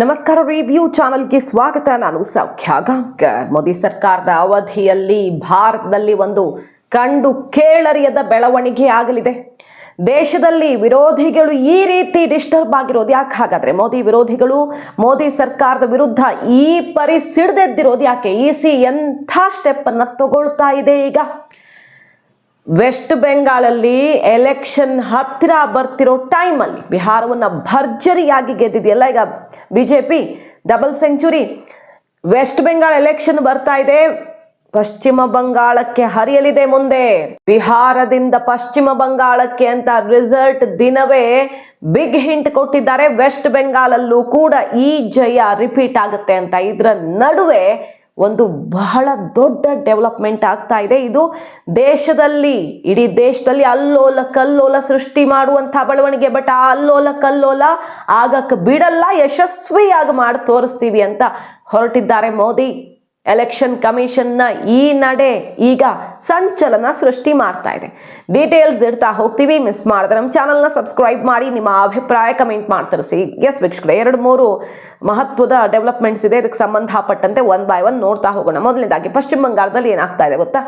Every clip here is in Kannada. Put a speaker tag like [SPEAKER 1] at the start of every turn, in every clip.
[SPEAKER 1] ನಮಸ್ಕಾರ ರಿವ್ಯೂ ಚಾನಲ್ಗೆ ಸ್ವಾಗತ. ನಾನು ಸೌಖ್ಯ ಗಾಂಕರ್ ಮೋದಿ ಸರ್ಕಾರದ ಅವಧಿಯಲ್ಲಿ ಭಾರತದಲ್ಲಿ ಒಂದು ಕಂಡು ಕೇಳರಿಯದ ಬೆಳವಣಿಗೆ ಆಗಲಿದೆ. ದೇಶದಲ್ಲಿ ವಿರೋಧಿಗಳು ಈ ರೀತಿ ಡಿಸ್ಟರ್ಬ್ ಆಗಿರೋದು ಯಾಕೆ ಹಾಗಾದರೆ? ಮೋದಿ ವಿರೋಧಿಗಳು, ಮೋದಿ ಸರ್ಕಾರದ ವಿರುದ್ಧ ಈ ಪರಿ ಸಿಡ್ದೆದ್ದಿರೋದು ಯಾಕೆ? ಇ ಸಿ ಎಂಥ ಸ್ಟೆಪ್ ಅನ್ನ ತಗೊಳ್ತಾ ಇದೆ ಈಗ? ವೆಸ್ಟ್ ಬೆಂಗಾಳಲ್ಲಿ ಎಲೆಕ್ಷನ್ ಹತ್ತಿರ ಬರ್ತಿರೋ ಟೈಮಲ್ಲಿ ಬಿಹಾರವನ್ನು ಭರ್ಜರಿಯಾಗಿ ಗೆದ್ದಿದೆಯಲ್ಲ ಈಗ B J P double century. West Bengal election ಬರ್ತಾ ಇದೆ. ಪಶ್ಚಿಮ ಬಂಗಾಳಕ್ಕೆ ಹರಿಯಲಿದೆ ಮುಂದೆ. ಬಿಹಾರದಿಂದ ಪಶ್ಚಿಮ ಬಂಗಾಳಕ್ಕೆ ಅಂತ ರಿಸಲ್ಟ್ ದಿನವೇ ಬಿಗ್ ಹಿಂಟ್ ಕೊಟ್ಟಿದ್ದಾರೆ. ವೆಸ್ಟ್ ಬೆಂಗಾಲಲ್ಲೂ ಕೂಡ ಈ ಜಯ ರಿಪೀಟ್ ಆಗುತ್ತೆ ಅಂತ ಇದರ ನಡುವೆ ಒಂದು ಬಹಳ ದೊಡ್ಡ ಡೆವಲಪ್ಮೆಂಟ್ ಆಗ್ತಾ ಇದೆ. ಇದು ದೇಶದಲ್ಲಿ, ಇಡೀ ದೇಶದಲ್ಲಿ ಅಲ್ಲೋಲ ಕಲ್ಲೋಲ ಸೃಷ್ಟಿ ಮಾಡುವಂಥ ಬೆಳವಣಿಗೆ, ಬಟ್ ಆ ಅಲ್ಲೋಲ ಕಲ್ಲೋಲ ಆಗಕ್ಕೆ ಬಿಡಲ್ಲ, ಯಶಸ್ವಿಯಾಗಿ ಮಾಡಿ ತೋರಿಸ್ತೀವಿ ಅಂತ ಹೊರಟಿದ್ದಾರೆ ಮೋದಿ. ಎಲೆಕ್ಷನ್ ಕಮಿಷನ್ನ ಈ ನಡೆ ಈಗ ಸಂಚಲನ ಸೃಷ್ಟಿ ಮಾಡ್ತಾ ಇದೆ. ಡೀಟೇಲ್ಸ್ ಇಡ್ತಾ ಹೋಗ್ತೀವಿ ಮಿಸ್ ಮಾಡಿದ್ರೆ ನಮ್ಮ ಚಾನಲ್ನ ಸಬ್ಸ್ಕ್ರೈಬ್ ಮಾಡಿ, ನಿಮ್ಮ ಅಭಿಪ್ರಾಯ ಕಮೆಂಟ್ ಮಾಡ್ತರಿಸಿ. ಎಸ್ ವೀಕ್ಷಕರೇ, ಎರಡು ಮೂರು ಮಹತ್ವದ ಡೆವಲಪ್ಮೆಂಟ್ಸ್ ಇದೆ. ಇದಕ್ಕೆ ಸಂಬಂಧಪಟ್ಟಂತೆ ಒನ್ ಬೈ ಒನ್ ನೋಡ್ತಾ ಹೋಗೋಣ. ಮೊದಲನೇದಾಗಿ, ಪಶ್ಚಿಮ ಬಂಗಾಳದಲ್ಲಿ ಏನಾಗ್ತಾ ಇದೆ ಗೊತ್ತಾ?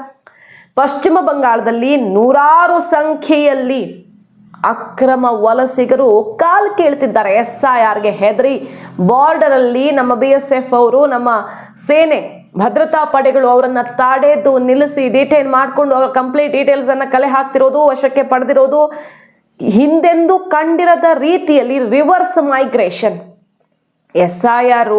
[SPEAKER 1] ಪಶ್ಚಿಮ ಬಂಗಾಳದಲ್ಲಿ ನೂರಾರು ಸಂಖ್ಯೆಯಲ್ಲಿ ಅಕ್ರಮ ವಲಸಿಗರು ಕಾಲು ಕೇಳ್ತಿದ್ದಾರೆ. ಎಸ್ ಐ ಆರ್ಗೆ ಹೆದರಿ ಬಾರ್ಡರಲ್ಲಿ ನಮ್ಮ ಬಿ ಎಸ್ ಎಫ್ ಅವರು, ನಮ್ಮ ಸೇನೆ ಭದ್ರತಾ ಪಡೆಗಳು ಅವರನ್ನು ತಾಡೆದು, ನಿಲ್ಲಿಸಿ, ಡಿಟೈನ್ ಮಾಡಿಕೊಂಡು ಅವರ ಕಂಪ್ಲೀಟ್ ಡೀಟೇಲ್ಸನ್ನು ಕಲೆ ಹಾಕ್ತಿರೋದು, ವಶಕ್ಕೆ ಪಡೆದಿರೋದು ಹಿಂದೆಂದು ಕಂಡಿರದ ರೀತಿಯಲ್ಲಿ reverse migration. S I R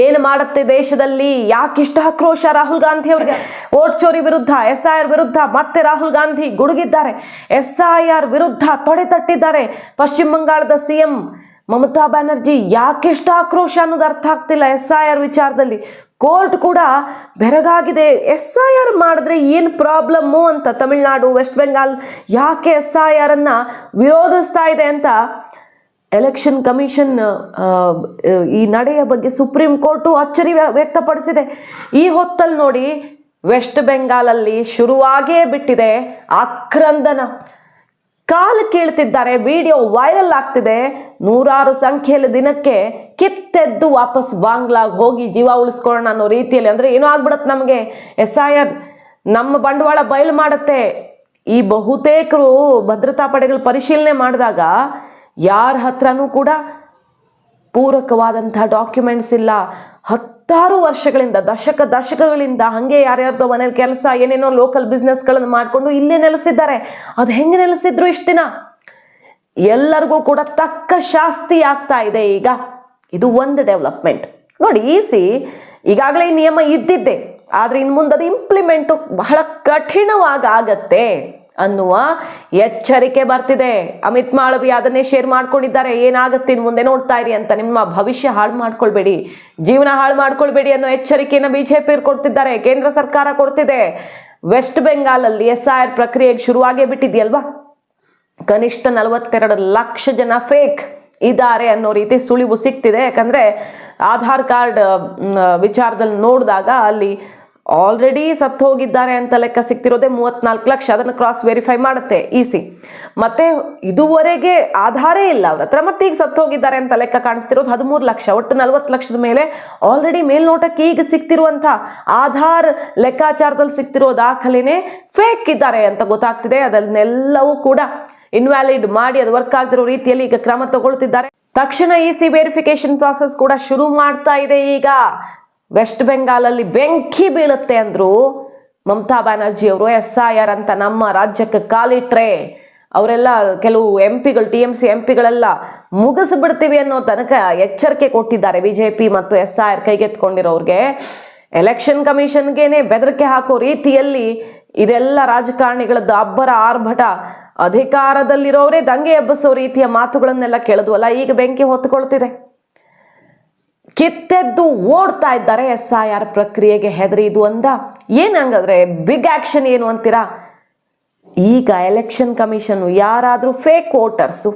[SPEAKER 1] ಏನು ಮಾಡುತ್ತೆ ದೇಶದಲ್ಲಿ? ಯಾಕಿಷ್ಟು ಆಕ್ರೋಶ ರಾಹುಲ್ ಗಾಂಧಿ ಅವರಿಗೆ? ಓಟ್ ಚೋರಿ ವಿರುದ್ಧ ಎಸ್ ಐ ಆರ್ ವಿರುದ್ಧ ಮತ್ತೆ ರಾಹುಲ್ ಗಾಂಧಿ ಗುಡುಗಿದ್ದಾರೆ. ಎಸ್ ಐ ಆರ್ ವಿರುದ್ಧ ತೊಡೆ ತಟ್ಟಿದ್ದಾರೆ ಪಶ್ಚಿಮ ಬಂಗಾಳದ ಸಿ ಎಂ ಮಮತಾ ಬ್ಯಾನರ್ಜಿ. ಯಾಕೆಷ್ಟು ಆಕ್ರೋಶ ಅನ್ನೋದು ಅರ್ಥ ಆಗ್ತಿಲ್ಲ ಎಸ್ ಐ ಆರ್ ವಿಚಾರದಲ್ಲಿ. ಕೋರ್ಟ್ ಕೂಡ ಬೆರಗಾಗಿದೆ. ಎಸ್ ಐ ಆರ್ ಮಾಡಿದ್ರೆ ಏನು ಪ್ರಾಬ್ಲಮ್ಮು ಅಂತ ತಮಿಳುನಾಡು ವೆಸ್ಟ್ ಬೆಂಗಾಲ್ ಯಾಕೆ ಎಸ್ ಐ ಆರನ್ನು ಅನ್ನ ವಿರೋಧಿಸ್ತಾ ಇದೆ ಅಂತ ಎಲೆಕ್ಷನ್ ಕಮಿಷನ್ ಈ ನಡೆಯ ಬಗ್ಗೆ ಸುಪ್ರೀಂ ಕೋರ್ಟು ಅಚ್ಚರಿ ವ್ಯ- ವ್ಯಕ್ತಪಡಿಸಿದೆ. ಈ ಹೊತ್ತಲ್ಲಿ ನೋಡಿ ವೆಸ್ಟ್ ಬೆಂಗಾಲಲ್ಲಿ ಶುರುವಾಗೇ ಬಿಟ್ಟಿದೆ ಆಕ್ರಂದನ. ಕಾಲು ಕೇಳ್ತಿದ್ದಾರೆ, ವಿಡಿಯೋ ವೈರಲ್ ಆಗ್ತಿದೆ. ನೂರಾರು ಸಂಖ್ಯೆಯಲ್ಲಿ ದಿನಕ್ಕೆ ಕಿತ್ತೆದ್ದು ವಾಪಸ್ ಬಾಂಗ್ಲಾಗ್ ಹೋಗಿ ಜೀವ ಉಳಿಸ್ಕೊಳ್ಳೋಣ ಅನ್ನೋ ರೀತಿಯಲ್ಲಿ. ಅಂದರೆ ಏನೋ ಆಗ್ಬಿಡತ್ತೆ ನಮಗೆ. ಎಸ್ ಐ ಆರ್ ನಮ್ಮ ಬಂಡವಾಳ ಬಯಲು ಮಾಡುತ್ತೆ. ಈ ಬಹುತೇಕರು ಭದ್ರತಾ ಪಡೆಗಳು ಪರಿಶೀಲನೆ ಮಾಡಿದಾಗ ಯಾರ ಹತ್ರನೂ ಕೂಡ ಪೂರಕವಾದಂತಹ ಡಾಕ್ಯುಮೆಂಟ್ಸ್ ಇಲ್ಲ. ಹತ್ತಾರು ವರ್ಷಗಳಿಂದ, ದಶಕ ದಶಕಗಳಿಂದ ಹಾಗೆ ಯಾರ್ಯಾರ್ದೋ ಮನೇಲಿ ಕೆಲಸ, ಏನೇನೋ ಲೋಕಲ್ ಬಿಸ್ನೆಸ್ಗಳನ್ನು ಮಾಡಿಕೊಂಡು ಇಲ್ಲೇ ನೆಲೆಸಿದ್ದಾರೆ. ಅದು ಹೆಂಗೆ ನೆಲೆಸಿದ್ರು ಇಷ್ಟು ದಿನ? ಎಲ್ಲರಿಗೂ ಕೂಡ ತಕ್ಕ ಶಾಸ್ತಿ ಆಗ್ತಾ ಇದೆ ಈಗ. ಇದು ಒಂದು ಡೆವಲಪ್ಮೆಂಟ್ ನೋಡಿ, ಈಸಿ. ಈಗಾಗಲೇ ಈ ನಿಯಮ ಇದ್ದಿದ್ದೆ. ಆದರೆ ಇನ್ನು ಮುಂದೆ ಅದು ಇಂಪ್ಲಿಮೆಂಟು ಬಹಳ ಕಠಿಣವಾಗಿ ಆಗತ್ತೆ. ಅನ್ನುವ ಎಚ್ಚರಿಕೆ ಬರ್ತಿದೆ. ಅಮಿತ್ ಮಾಳವಿ ಅದನ್ನೇ ಶೇರ್ ಮಾಡ್ಕೊಂಡಿದ್ದಾರೆ. ಏನಾಗುತ್ತೆ ಮುಂದೆ ನೋಡ್ತಾ ಇರಿ ಅಂತ ನಿಮ್ಮ ಭವಿಷ್ಯ ಹಾಳು ಮಾಡ್ಕೊಳ್ಬೇಡಿ. ಜೀವನ ಹಾಳು ಮಾಡ್ಕೊಳ್ಬೇಡಿ ಅನ್ನೋ ಎಚ್ಚರಿಕೆಯನ್ನು ಬಿಜೆಪಿ ಕೊಡ್ತಿದ್ದಾರೆ. ಕೇಂದ್ರ ಸರ್ಕಾರ ಕೊಡ್ತಿದೆ. ವೆಸ್ಟ್ ಬೆಂಗಾಲಲ್ಲಿ ಎಸ್ ಐ ಆರ್ ಪ್ರಕ್ರಿಯೆಗೆ ಶುರುವಾಗೇ ಬಿಟ್ಟಿದೆಯಲ್ವಾ? ಕನಿಷ್ಠ ನಲವತ್ತೆರಡು ಲಕ್ಷ ಜನ ಫೇಕ್ ಇದ್ದಾರೆ ಅನ್ನೋ ರೀತಿ ಸುಳಿವು ಸಿಗ್ತಿದೆ ಯಾಕಂದರೆ ಆಧಾರ್ ಕಾರ್ಡ್ ವಿಚಾರದಲ್ಲಿ ನೋಡಿದಾಗ ಅಲ್ಲಿ ಆಲ್ರೆಡಿ ಸತ್ತು ಹೋಗಿದ್ದಾರೆ ಅಂತ ಲೆಕ್ಕ ಸಿಗ್ತಿರೋದೇ ಮೂವತ್ನಾಲ್ಕು ಲಕ್ಷ. ಅದನ್ನು ಕ್ರಾಸ್ ವೆರಿಫೈ ಮಾಡುತ್ತೆ. ಇಸಿ ಮತ್ತೆ ಇದುವರೆಗೆ ಆಧಾರೇ ಇಲ್ಲ. ಅವ್ರ ಹತ್ರ ಮತ್ತೆ ಈಗ ಸತ್ತು ಹೋಗಿದ್ದಾರೆ ಅಂತ ಲೆಕ್ಕ ಕಾಣಿಸ್ತಿರೋದು ಹದಿಮೂರು ಲಕ್ಷ. ಒಟ್ಟು ನಲ್ವತ್ತು ಲಕ್ಷದ ಮೇಲೆ ಆಲ್ರೆಡಿ ಮೇಲ್ನೋಟಕ್ಕೆ ಈಗ ಸಿಗ್ತಿರುವಂಥ ಆಧಾರ್ ಲೆಕ್ಕಾಚಾರದಲ್ಲಿ ಸಿಗ್ತಿರೋ ದಾಖಲೆನೇ ಫೇಕ್ ಇದ್ದಾರೆ ಅಂತ ಗೊತ್ತಾಗ್ತಿದೆ. ಅದನ್ನೆಲ್ಲವೂ ಕೂಡ ಇನ್ವ್ಯಾಲಿಡ್ ಮಾಡಿ ಅದು ವರ್ಕ್ ಆಗದಿರೋ ರೀತಿಯಲ್ಲಿ ಈಗ ಕ್ರಮ ತಗೊಳ್ತಿದ್ದಾರೆ. ತಕ್ಷಣ ಸಿ ವೆರಿಫಿಕೇಶನ್ ಪ್ರಾಸೆಸ್ ಕೂಡ ಶುರು ಮಾಡ್ತಾ ಇದೆ ಈಗ. ವೆಸ್ಟ್ ಬೆಂಗಾಲಲ್ಲಿ ಬೆಂಕಿ ಬೀಳುತ್ತೆ ಅಂದ್ರು ಮಮತಾ ಬ್ಯಾನರ್ಜಿ ಅವರು ಎಸ್ ಐ ಆರ್ ಅಂತ ನಮ್ಮ ರಾಜ್ಯಕ್ಕೆ ಕಾಲಿಟ್ರೆ ಅವರೆಲ್ಲ ಕೆಲವು ಎಂ ಪಿಗಳು ಟಿ ಎಂ ಸಿ ಎಂ ಪಿಗಳೆಲ್ಲ ಮುಗಿಸ್ಬಿಡ್ತೀವಿ ಅನ್ನೋ ತನಕ ಎಚ್ಚರಿಕೆ ಕೊಟ್ಟಿದ್ದಾರೆ ಬಿ ಜೆ ಪಿ ಮತ್ತು ಎಸ್ ಐ ಆರ್ ಕೈಗೆತ್ಕೊಂಡಿರೋರಿಗೆ ಎಲೆಕ್ಷನ್ ಕಮಿಷನ್ಗೇನೆ ಬೆದರಿಕೆ ಹಾಕೋ ರೀತಿಯಲ್ಲಿ ಇದೆಲ್ಲ ರಾಜಕಾರಣಿಗಳದ್ದು ಅಬ್ಬರ ಆರ್ಭಟ. ಅಧಿಕಾರದಲ್ಲಿರೋರೇ ದಂಗೆ ಎಬ್ಬಿಸೋ ರೀತಿಯ ಮಾತುಗಳನ್ನೆಲ್ಲ ಕೇಳಿದ್ವಲ್ಲ, ಈಗ ಬೆಂಕಿ ಹೊತ್ಕೊಳ್ತಿದೆ. ಕಿತ್ತೆದ್ದು ಓಡ್ತಾ ಇದ್ದಾರೆ ಎಸ್ ಐ ಆರ್ ಪ್ರಕ್ರಿಯೆಗೆ ಹೆದರಿ ಇದು ಅಂದ. ಏನು ಹಂಗಾದ್ರೆ ಬಿಗ್ ಆಕ್ಷನ್ ಏನು ಅಂತೀರಾ? ಈಗ ಎಲೆಕ್ಷನ್ ಕಮಿಷನ್ ಯಾರಾದರೂ ಫೇಕ್ ವೋಟರ್ಸು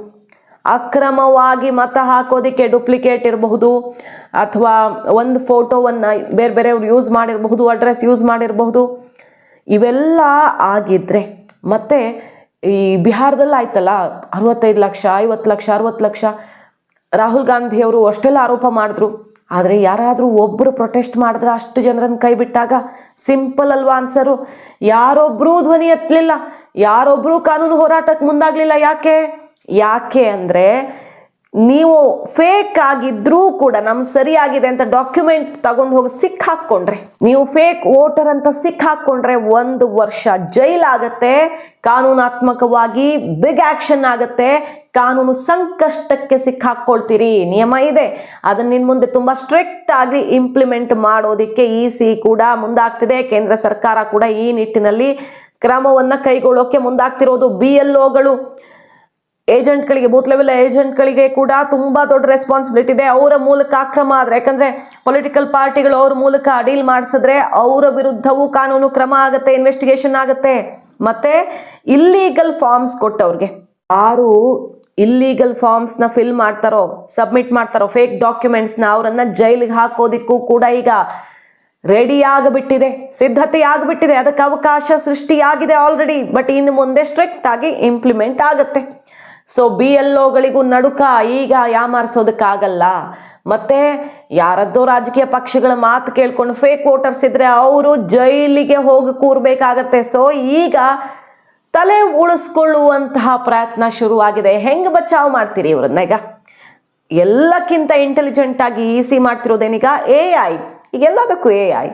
[SPEAKER 1] ಅಕ್ರಮವಾಗಿ ಮತ ಹಾಕೋದಕ್ಕೆ ಡುಪ್ಲಿಕೇಟ್ ಇರಬಹುದು, ಅಥವಾ ಒಂದು ಫೋಟೋವನ್ನು ಬೇರೆ ಬೇರೆಯವ್ರು ಯೂಸ್ ಮಾಡಿರಬಹುದು ಅಡ್ರೆಸ್ ಯೂಸ್ ಮಾಡಿರಬಹುದು. ಇವೆಲ್ಲ ಆಗಿದ್ರೆ ಮತ್ತೆ ಈ ಬಿಹಾರದಲ್ಲಿ ಆಯ್ತಲ್ಲ, ಅರವತ್ತೈದು ಲಕ್ಷ, ಐವತ್ತು ಲಕ್ಷ, ಅರವತ್ತು ಲಕ್ಷ, ರಾಹುಲ್ ಗಾಂಧಿಯವರು ಅಷ್ಟೆಲ್ಲ ಆರೋಪ ಮಾಡಿದ್ರು. ಆದರೆ ಯಾರಾದರೂ ಒಬ್ಬರು ಪ್ರೊಟೆಸ್ಟ್ ಮಾಡಿದ್ರೆ ಅಷ್ಟು ಜನರನ್ನು ಕೈ ಬಿಟ್ಟಾಗ ಸಿಂಪಲ್ ಅಲ್ವಾ ಆನ್ಸರು ಯಾರೊಬ್ಬರೂ ಧ್ವನಿ ಎತ್ತಲಿಲ್ಲ ಯಾರೊಬ್ಬರೂ ಕಾನೂನು ಹೋರಾಟಕ್ಕೆ ಮುಂದಾಗಲಿಲ್ಲ ಯಾಕೆ? ಯಾಕೆ ಅಂದರೆ ನೀವು ಫೇಕ್ ಆಗಿದ್ರೂ ಕೂಡ ನಮ್ ಸರಿಯಾಗಿದೆ ಅಂತ ಡಾಕ್ಯುಮೆಂಟ್ ತಗೊಂಡು ಹೋಗಿ ಸಿಕ್ ಹಾಕೊಂಡ್ರೆ ನೀವು ಫೇಕ್ ವೋಟರ್ ಅಂತ ಸಿಕ್ ಹಾಕೊಂಡ್ರೆ ಒಂದು ವರ್ಷ ಜೈಲಾಗತ್ತೆ ಕಾನೂನಾತ್ಮಕವಾಗಿ ಬಿಗ್ ಆಕ್ಷನ್ ಆಗತ್ತೆ, ಕಾನೂನು ಸಂಕಷ್ಟಕ್ಕೆ ಸಿಕ್ಕಾಕೊಳ್ತೀರಿ ನಿಯಮ ಇದೆ. ಅದನ್ನ ನಿನ್ ಮುಂದೆ ತುಂಬಾ ಸ್ಟ್ರಿಕ್ಟ್ ಆಗಿ ಇಂಪ್ಲಿಮೆಂಟ್ ಮಾಡೋದಿಕ್ಕೆ ಇ ಸಿ ಕೂಡ ಮುಂದಾಗ್ತಿದೆ. ಕೇಂದ್ರ ಸರ್ಕಾರ ಕೂಡ ಈ ನಿಟ್ಟಿನಲ್ಲಿ ಕ್ರಮವನ್ನ ಕೈಗೊಳ್ಳೋಕೆ ಮುಂದಾಗ್ತಿರೋದು ಬಿ ಎಲ್ ಒಗಳು ಏಜೆಂಟ್ಗಳಿಗೆ ಬೂತ್ ಲೆವೆಲ್ ಏಜೆಂಟ್ಗಳಿಗೆ ಕೂಡ ತುಂಬಾ ದೊಡ್ಡ ರೆಸ್ಪಾನ್ಸಿಬಿಲಿಟಿ ಇದೆ. ಅವರ ಮೂಲಕ ಅಕ್ರಮ ಆದರೆ, ಯಾಕಂದ್ರೆ ಪೊಲಿಟಿಕಲ್ ಪಾರ್ಟಿಗಳು ಅವ್ರ ಮೂಲಕ ಡೀಲ್ ಮಾಡಿಸಿದ್ರೆ ಅವರ ವಿರುದ್ಧವೂ ಕಾನೂನು ಕ್ರಮ ಆಗುತ್ತೆ ಇನ್ವೆಸ್ಟಿಗೇಷನ್ ಆಗುತ್ತೆ. ಮತ್ತೆ ಇಲ್ಲೀಗಲ್ ಫಾರ್ಮ್ಸ್ ಕೊಟ್ಟವ್ರಿಗೆ. ಯಾರು ಇಲ್ಲೀಗಲ್ ಫಾರ್ಮ್ಸ್ನ ಫಿಲ್ ಮಾಡ್ತಾರೋ ಸಬ್ಮಿಟ್ ಮಾಡ್ತಾರೋ ಫೇಕ್ ಡಾಕ್ಯುಮೆಂಟ್ಸ್ನ ಅವರನ್ನು ಜೈಲಿಗೆ ಹಾಕೋದಿಕ್ಕೂ ಕೂಡ ಈಗ ರೆಡಿ ಆಗಿಬಿಟ್ಟಿದೆ ಸಿದ್ಧತೆ ಆಗಿಬಿಟ್ಟಿದೆ ಅದಕ್ಕೆ ಅವಕಾಶ ಸೃಷ್ಟಿಯಾಗಿದೆ ಆಲ್ರೆಡಿ ಬಟ್ ಇನ್ನು ಮುಂದೆ ಸ್ಟ್ರಿಕ್ಟ್ ಆಗಿ ಇಂಪ್ಲಿಮೆಂಟ್ ಆಗುತ್ತೆ. ಸೊ ಬಿ ಎಲ್ ಒಗಳಿಗೂ ನಡುಕ ಈಗ ಯಾಮಾರಿಸೋದಕ್ಕಾಗಲ್ಲ. ಮತ್ತೆ ಯಾರದ್ದೋ ರಾಜಕೀಯ ಪಕ್ಷಗಳ ಮಾತು ಕೇಳ್ಕೊಂಡು ಫೇಕ್ ವೋಟರ್ಸ್ ಇದ್ರೆ ಅವರು ಜೈಲಿಗೆ ಹೋಗಿ ಕೂರ್ಬೇಕಾಗತ್ತೆ. ಸೊ ಈಗ ತಲೆ ಉಳಿಸ್ಕೊಳ್ಳುವಂತಹ ಪ್ರಯತ್ನ ಶುರುವಾಗಿದೆ. ಹೆಂಗೆ ಬಚಾವ್ ಮಾಡ್ತೀರಿ ಇವ್ರನ್ನ ಈಗ? ಎಲ್ಲಕ್ಕಿಂತ ಇಂಟೆಲಿಜೆಂಟ್ ಆಗಿ ಈಸಿ ಮಾಡ್ತಿರೋದೇನೀಗ ಎ ಐ ಈಗ ಎಲ್ಲದಕ್ಕೂ ಎ ಐ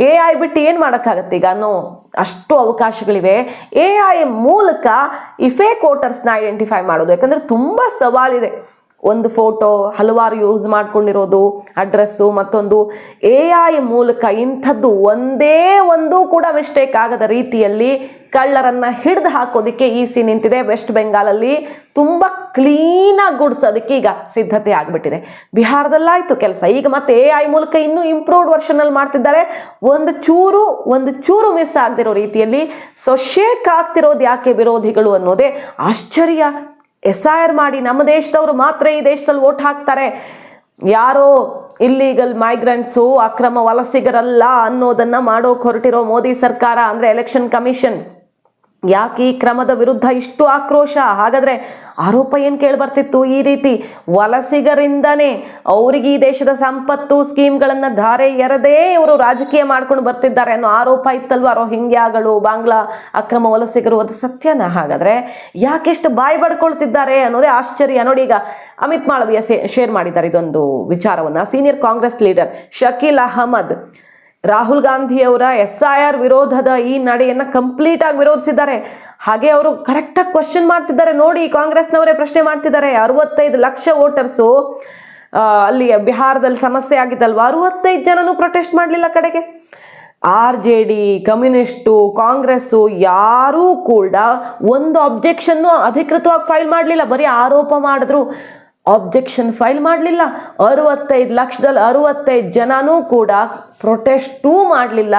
[SPEAKER 1] ಎ ಐ ಬಿಟ್ಟು ಏನು ಮಾಡೋಕ್ಕಾಗತ್ತೆ ಈಗ? ಅನ್ನೋ ಅಷ್ಟು ಅವಕಾಶಗಳಿವೆ. ಎ ಐ ಮೂಲಕ ಈ ಫೇಕ್ ವೋಟರ್ಸ್ನ ಐಡೆಂಟಿಫೈ ಮಾಡೋದು. ಯಾಕಂದರೆ ತುಂಬ ಸವಾಲಿದೆ. ಒಂದು ಫೋಟೋ ಹಲವಾರು ಯೂಸ್ ಮಾಡ್ಕೊಂಡಿರೋದು ಅಡ್ರೆಸ್ಸು ಮತ್ತೊಂದು ಎ ಐ ಮೂಲಕ ಇಂಥದ್ದು ಒಂದೇ ಒಂದು ಕೂಡ ಮಿಸ್ಟೇಕ್ ಆಗದ ರೀತಿಯಲ್ಲಿ ಕಳ್ಳರನ್ನ ಹಿಡಿದು ಹಾಕೋದಕ್ಕೆ ಈ ಸಿ ನಿಂತಿದೆ ವೆಸ್ಟ್ ಬೆಂಗಾಲಲ್ಲಿ ತುಂಬ ಕ್ಲೀನಾಗಿ ಗುಡ್ಸೋದಕ್ಕೆ ಈಗ ಸಿದ್ಧತೆ ಆಗಿಬಿಟ್ಟಿದೆ. ಬಿಹಾರದಲ್ಲಾಯಿತು ಕೆಲಸ. ಈಗ ಮತ್ತೆ ಎ ಐ ಮೂಲಕ ಇನ್ನೂ ಇಂಪ್ರೂವ್ಡ್ ವರ್ಷನಲ್ಲಿ ಮಾಡ್ತಿದ್ದಾರೆ. ಒಂದು ಚೂರು ಒಂದು ಚೂರು ಮಿಸ್ ಆಗದಿರೋ ರೀತಿಯಲ್ಲಿ ಸೊ ಶೇಕ್ ಆಗ್ತಿರೋದು ಯಾಕೆ ವಿರೋಧಿಗಳು ಅನ್ನೋದೇ ಆಶ್ಚರ್ಯ. ಎಸ್ ಐ ಆರ್ ಮಾಡಿ ನಮ್ಮ ದೇಶದವರು ಮಾತ್ರ ಈ ದೇಶದಲ್ಲಿ ಓಟ್ ಹಾಕ್ತಾರೆ. ಯಾರೋ ಇಲ್ಲೀಗಲ್ ಮೈಗ್ರೆಂಟ್ಸು ಅಕ್ರಮ ವಲಸಿಗರಲ್ಲ ಅನ್ನೋದನ್ನ ಮಾಡೋಕೆ ಹೊರಟಿರೋ ಮೋದಿ ಸರ್ಕಾರ ಅಂದ್ರೆ ಎಲೆಕ್ಷನ್ ಕಮಿಷನ್ ಯಾಕೆ ಈ ಕ್ರಮದ ವಿರುದ್ಧ ಇಷ್ಟು ಆಕ್ರೋಶ? ಹಾಗಾದ್ರೆ ಆರೋಪ ಏನು ಕೇಳ್ಬರ್ತಿತ್ತು ಈ ರೀತಿ? ವಲಸಿಗರಿಂದನೇ ಅವರಿಗೆ ಈ ದೇಶದ ಸಂಪತ್ತು ಸ್ಕೀಮ್ಗಳನ್ನು ಧಾರೆ ಎರದೇ ಇವರು ರಾಜಕೀಯ ಮಾಡ್ಕೊಂಡು ಬರ್ತಿದ್ದಾರೆ ಅನ್ನೋ ಆರೋಪ ಇತ್ತಲ್ವ ರೋಹಿಂಗ್ಯಾಗಳು, ಬಾಂಗ್ಲಾ ಅಕ್ರಮ ವಲಸಿಗರು? ಅದು ಸತ್ಯನ? ಹಾಗಾದ್ರೆ ಯಾಕೆಷ್ಟು ಬಾಯಿ ಬಡ್ಕೊಳ್ತಿದ್ದಾರೆ ಅನ್ನೋದೇ ಆಶ್ಚರ್ಯ. ನೋಡಿ ಈಗ ಅಮಿತ್ ಮಾಳವಿಯ ಶೇರ್ ಮಾಡಿದ್ದಾರೆ ಇದೊಂದು ವಿಚಾರವನ್ನ. ಸೀನಿಯರ್ ಕಾಂಗ್ರೆಸ್ ಲೀಡರ್ ಶಕೀಲ್ ಅಹಮದ್ ರಾಹುಲ್ ಗಾಂಧಿ ಅವರ ಎಸ್ ಐ ಆರ್ ವಿರೋಧದ ಈ ನಡೆಯನ್ನ ಕಂಪ್ಲೀಟ್ ಆಗಿ ವಿರೋಧಿಸಿದ್ದಾರೆ. ಹಾಗೆ ಅವರು ಕರೆಕ್ಟಾಗಿ ಕ್ವಶನ್ ಮಾಡ್ತಿದ್ದಾರೆ. ನೋಡಿ, ಕಾಂಗ್ರೆಸ್ನವರೇ ಪ್ರಶ್ನೆ ಮಾಡ್ತಿದ್ದಾರೆ. ಅರವತ್ತೈದು ಲಕ್ಷ ವೋಟರ್ಸು ಅಲ್ಲಿ ಬಿಹಾರದಲ್ಲಿ ಸಮಸ್ಯೆ ಆಗಿದ್ದಲ್ವಾ ಅರವತ್ತೈದು ಜನನು ಪ್ರೊಟೆಸ್ಟ್ ಮಾಡಲಿಲ್ಲ ಕಡೆಗೆ. R J D, communist, Congress ಯಾರೂ ಕೂಡ ಒಂದು ಅಬ್ಜೆಕ್ಷನ್ನು ಅಧಿಕೃತವಾಗಿ ಫೈಲ್ ಮಾಡಲಿಲ್ಲ. ಬರೀ ಆರೋಪ ಮಾಡಿದ್ರು. ಅಬ್ಜೆಕ್ಷನ್ ಫೈಲ್ ಮಾಡಲಿಲ್ಲ. ಅರವತ್ತೈದು ಲಕ್ಷದಲ್ಲಿ ಅರುವತ್ತೈದು ಜನನೂ ಕೂಡ ಪ್ರೊಟೆಸ್ಟೂ ಮಾಡಲಿಲ್ಲ.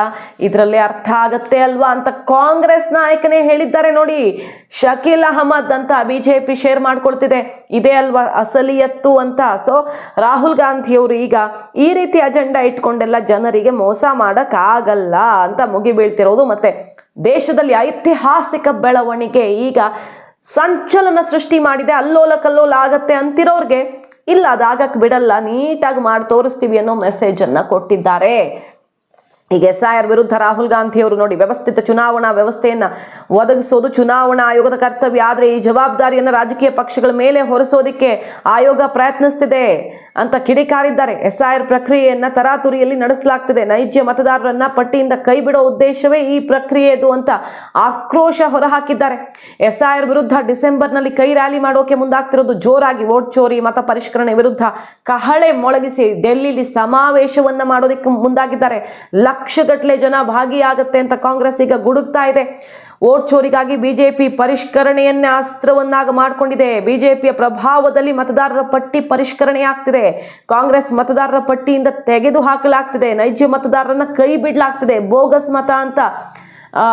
[SPEAKER 1] ಇದರಲ್ಲಿ ಅರ್ಥ ಆಗತ್ತೆ ಅಲ್ವಾ ಅಂತ ಕಾಂಗ್ರೆಸ್ ನಾಯಕನೇ ಹೇಳಿದ್ದಾರೆ ನೋಡಿ. ಶಕೀಲ್ ಅಹಮದ್ ಅಂತ ಬಿ ಜೆ ಪಿ ಶೇರ್ ಮಾಡ್ಕೊಳ್ತಿದೆ. ಇದೇ ಅಲ್ವಾ ಅಸಲಿಯತ್ತು ಅಂತ. ಸೊ ರಾಹುಲ್ ಗಾಂಧಿಯವರು ಈಗ ಈ ರೀತಿ ಅಜೆಂಡಾ ಇಟ್ಕೊಂಡೆಲ್ಲ ಜನರಿಗೆ ಮೋಸ ಮಾಡೋಕ್ಕಾಗಲ್ಲ ಅಂತ ಮುಗಿಬೀಳ್ತಿರೋದು. ಮತ್ತೆ ದೇಶದಲ್ಲಿ ಐತಿಹಾಸಿಕ ಬೆಳವಣಿಗೆ ಈಗ ಸಂಚಲನ ಸೃಷ್ಟಿ ಮಾಡಿದೆ, ಅಲ್ಲೋಲ ಕಲ್ಲೋಲ ಆಗತ್ತೆ ಅಂತಿರೋರ್ಗೆ. ಇಲ್ಲ ಅದಾಗಕ್ಕೆ ಬಿಡಲ್ಲ, ನೀಟಾಗಿ ಮಾಡಿ ತೋರಿಸ್ತೀವಿ ಅನ್ನೋ ಮೆಸೇಜನ್ನು ಕೊಟ್ಟಿದ್ದಾರೆ. ಈಗ ಎಸ್ ಐ ಆರ್ ವಿರುದ್ಧ ರಾಹುಲ್ ಗಾಂಧಿ ಅವರು ನೋಡಿ ವ್ಯವಸ್ಥಿತ ಚುನಾವಣಾ ವ್ಯವಸ್ಥೆಯನ್ನ ಒದಗಿಸೋದು ಚುನಾವಣಾ ಆಯೋಗದ ಕರ್ತವ್ಯ. ಆದರೆ ಈ ಜವಾಬ್ದಾರಿಯನ್ನು ರಾಜಕೀಯ ಪಕ್ಷಗಳ ಮೇಲೆ ಹೊರಿಸೋದಕ್ಕೆ ಆಯೋಗ ಪ್ರಯತ್ನಿಸ್ತಿದೆ ಅಂತ ಕಿಡಿಕಾರಿದ್ದಾರೆ. ಎಸ್ ಐ ಆರ್ ಪ್ರಕ್ರಿಯೆಯನ್ನ ತರಾತುರಿಯಲ್ಲಿ ನಡೆಸಲಾಗ್ತಿದೆ. ನೈಜ ಮತದಾರರನ್ನ ಪಟ್ಟಿಯಿಂದ ಕೈ ಬಿಡೋ ಉದ್ದೇಶವೇ ಈ ಪ್ರಕ್ರಿಯೆದು ಅಂತ ಆಕ್ರೋಶ ಹೊರಹಾಕಿದ್ದಾರೆ. ಎಸ್ ಐ ಆರ್ ವಿರುದ್ಧ ಡಿಸೆಂಬರ್ನಲ್ಲಿ ಕೈ ರ್ಯಾಲಿ ಮಾಡೋಕೆ ಮುಂದಾಗ್ತಿರೋದು ಜೋರಾಗಿ ವೋಟ್ ಚೋರಿ, ಮತ ಪರಿಷ್ಕರಣೆ ವಿರುದ್ಧ ಕಹಳೆ ಮೊಳಗಿಸಿ, ಡೆಲ್ಲಿಲಿ ಸಮಾವೇಶವನ್ನ ಮಾಡೋದಕ್ಕೆ ಮುಂದಾಗಿದ್ದಾರೆ. ಲಕ್ಷಗಟ್ಟಲೆ ಜನ ಭಾಗಿಯಾಗತ್ತೆ ಅಂತ ಕಾಂಗ್ರೆಸ್ ಈಗ ಗುಡುಕ್ತಾ ಇದೆ. ಓಟ್ ಚೋರಿಗಾಗಿ ಬಿಜೆಪಿ ಪರಿಷ್ಕರಣೆಯನ್ನೇ ಅಸ್ತ್ರವನ್ನಾಗಿ ಮಾಡಿಕೊಂಡಿದೆ. ಬಿಜೆಪಿಯ ಪ್ರಭಾವದಲ್ಲಿ ಮತದಾರರ ಪಟ್ಟಿ ಪರಿಷ್ಕರಣೆ ಆಗ್ತಿದೆ. ಕಾಂಗ್ರೆಸ್ ಮತದಾರರ ಪಟ್ಟಿಯಿಂದ ತೆಗೆದು ಹಾಕಲಾಗ್ತಿದೆ ನೈಜ ಮತದಾರರನ್ನ ಕೈ ಬಿಡಲಾಗ್ತಿದೆ. ಬೋಗಸ್ ಮತ ಅಂತ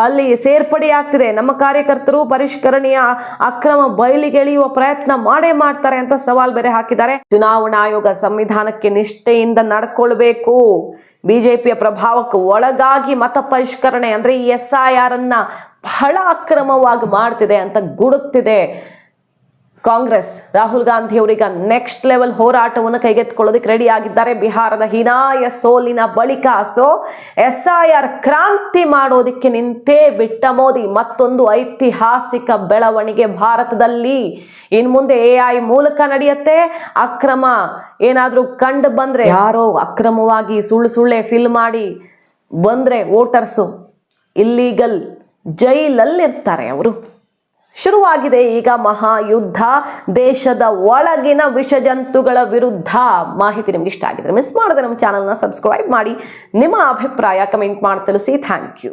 [SPEAKER 1] ಅಲ್ಲಿ ಸೇರ್ಪಡೆ ಆಗ್ತಿದೆ. ನಮ್ಮ ಕಾರ್ಯಕರ್ತರು ಪರಿಷ್ಕರಣೆಯ ಅಕ್ರಮ ಬಯಲಿಗೆಳೆಯುವ ಪ್ರಯತ್ನ ಮಾಡೇ ಮಾಡ್ತಾರೆ ಅಂತ ಸವಾಲ್ ಬೇರೆ ಹಾಕಿದ್ದಾರೆ. ಚುನಾವಣಾ ಆಯೋಗ ಸಂವಿಧಾನಕ್ಕೆ ನಿಷ್ಠೆಯಿಂದ ನಡ್ಕೊಳ್ಬೇಕು. ಬಿಜೆಪಿಯ ಪ್ರಭಾವಕ್ಕೆ ಒಳಗಾಗಿ ಮತ ಪರಿಷ್ಕರಣೆ ಅಂದ್ರೆ ಈ ಎಸ್ ಐ ಆರ್ ಅನ್ನ ಬಹಳ ಅಕ್ರಮವಾಗಿ ಮಾಡ್ತಿದೆ ಅಂತ ಗುಡುಕ್ತಿದೆ ಕಾಂಗ್ರೆಸ್ ರಾಹುಲ್ ಗಾಂಧಿ ಅವರೀಗ ನೆಕ್ಸ್ಟ್ ಲೆವೆಲ್ ಹೋರಾಟವನ್ನು ಕೈಗೆತ್ತಿಕೊಳ್ಳೋದಕ್ಕೆ ರೆಡಿ ಆಗಿದ್ದಾರೆ. ಬಿಹಾರದ ಹೀನಾಯ ಸೋಲಿನ ಬಳಿಕ ಸೊ ಎಸ್ ಐ ಆರ್ ಕ್ರಾಂತಿ ಮಾಡೋದಕ್ಕೆ ನಿಂತೇ ಬಿಟ್ಟ ಮೋದಿ ಮತ್ತೊಂದು ಐತಿಹಾಸಿಕ ಬೆಳವಣಿಗೆ ಭಾರತದಲ್ಲಿ. ಇನ್ ಮುಂದೆ ಎ ಐ ಮೂಲಕ ನಡೆಯುತ್ತೆ. ಅಕ್ರಮ ಏನಾದರೂ ಕಂಡು ಬಂದರೆ, ಯಾರೋ ಅಕ್ರಮವಾಗಿ ಸುಳ್ಳು ಸುಳ್ಳೆ ಫಿಲ್ ಮಾಡಿ ಬಂದ್ರೆ ವೋಟರ್ಸು ಇಲ್ಲೀಗಲ್ ಜೈಲಲ್ಲಿರ್ತಾರೆ ಅವರು. ಶುರುವಾಗಿದೆ ಈಗ ಮಹಾಯುದ್ಧ. ದೇಶದ ಒಳಗಿನ ವಿಷಜಂತುಗಳ ವಿರುದ್ಧ ಮಾಹಿತಿ ನಿಮ್ಗೆ ಇಷ್ಟ ಆಗಿದ್ರೆ ಮಿಸ್ ಮಾಡದೆ ನಮ್ಮ ಚಾನಲ್ನ ಸಬ್ಸ್ಕ್ರೈಬ್ ಮಾಡಿ. ನಿಮ್ಮ ಅಭಿಪ್ರಾಯ ಕಮೆಂಟ್ ಮಾಡಿ ತಿಳಿಸಿ. Thank you